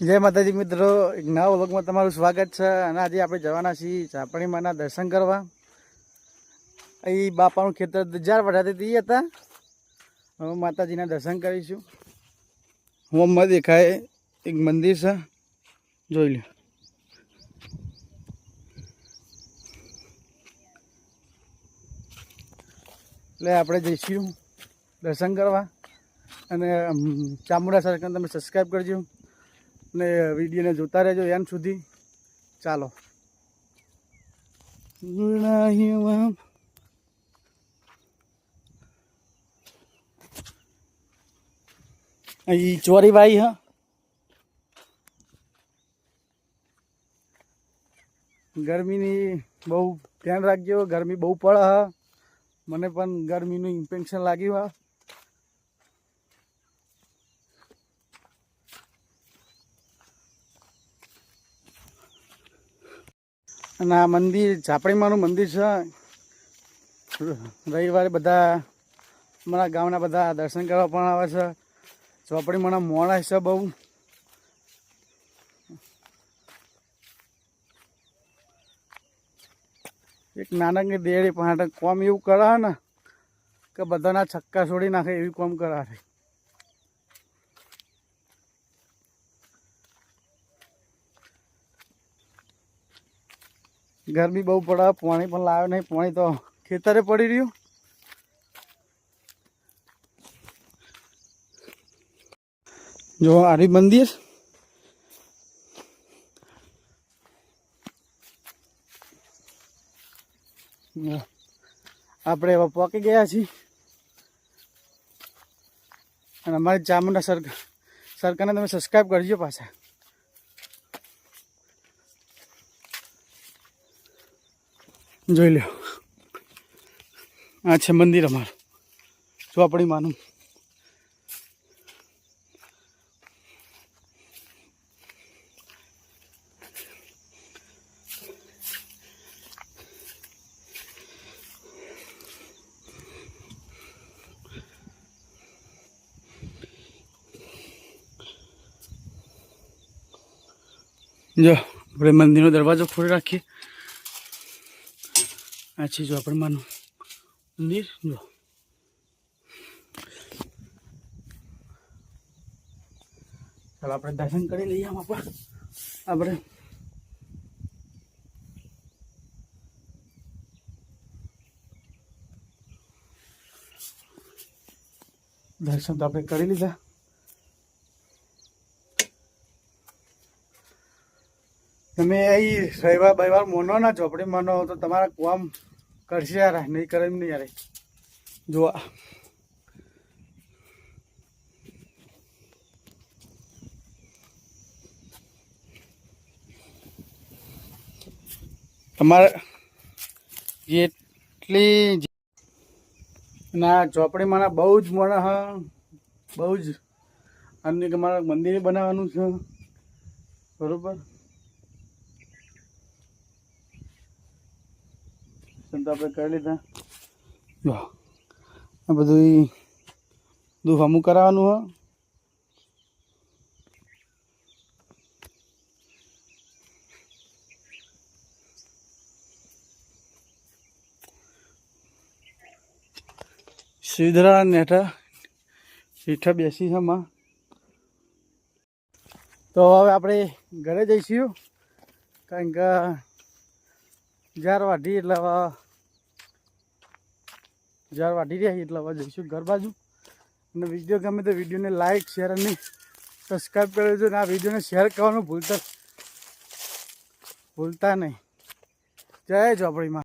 જય માતાજી મિત્રો, એક નવા વ્લોગમાં તમારું સ્વાગત છે અને આજે આપણે જવાના છીએ ચાપણીમાંના દર્શન કરવા. અહીં બાપાનું ખેતર હજાર વઢાતી તે હતા. હવે માતાજીના દર્શન કરીશું. હોમમાં દેખાય એક મંદિર છે. જોઈ લો એટલે આપણે જઈશું દર્શન કરવા. અને ચામુંડા સરકાર તમે સબસ્ક્રાઈબ કરજો. અને વિડીયોને જોતા રહેજો એમ સુધી. ચાલો. અહીં ચોરીબાઈ હા. ગરમીની બહુ ધ્યાન રાખજો, ગરમી બહુ પડે હા. મને પણ ગરમીનું ઇન્ફેક્શન લાગ્યું હા. અને આ મંદિર, ઝાપડીમાંનું મંદિર છે. રવિવારે બધા અમારા ગામના બધા દર્શન કરવા પણ આવે છે. ચોપડીમાંના મોડા છે બહુ. એક નાનકની દેડી પણ કોમ એવું કરાવે ને, કે બધાના છક્કા છોડી નાખે એવી કોમ કરાવે. ગરમી બહુ પડે, પાણી પણ લાવે નહીં, પાણી તો ખેતરે પડી રહ્યું. જો આરી મંદિર. આપણે હવે પોકી ગયા છીએ. અને અમારી ચામુંડા સરકાર સરકારને તમે સબસ્ક્રાઈબ કરજો પાછા. જોઈ લો આ છે મંદિર અમારું. ચોપડી માનું. જો આપણે મંદિરનો દરવાજો ખોલી રાખીએ. આ છે જો આપણે માનું મંદિર જો. ચાલો આપણે દર્શન કરી લઈએ આમાં પણ આપણે દર્શન તો આપણે કરી લીધા. તમે અહીં રવિવાર બહેવાર મોનો ના ચોપડી માનો તો તમારા કોમ કરશે યાર, નહીં કરે નહીં યાર જો તમારે જેટલી ના ચોપડીમાંના બહુ જ મોડા હ, બહુ જ. અને કે મારે મંદિર બનાવવાનું છે, બરોબર? દર્શન તો આપણે કરી લીધા. આ બધું દુઃખ અમુક કરાવવાનું હા. સિધરા નેઠા હેઠા બેસી છે માં. તો હવે આપણે ઘરે જઈશું. કારણ કે જાર વાઢી એટલે હવે વાટી રહ્યા એટલે હવે જઈશું ઘર બાજુ. અને વીડિયો ગમે તો વિડીયોને લાઈક શેર અને સબસ્ક્રાઈબ કરી દેજો અને આ વિડીયોને શેર કરવાનું ભૂલતા ભૂલતા નહીં. જય ચોપડીમાં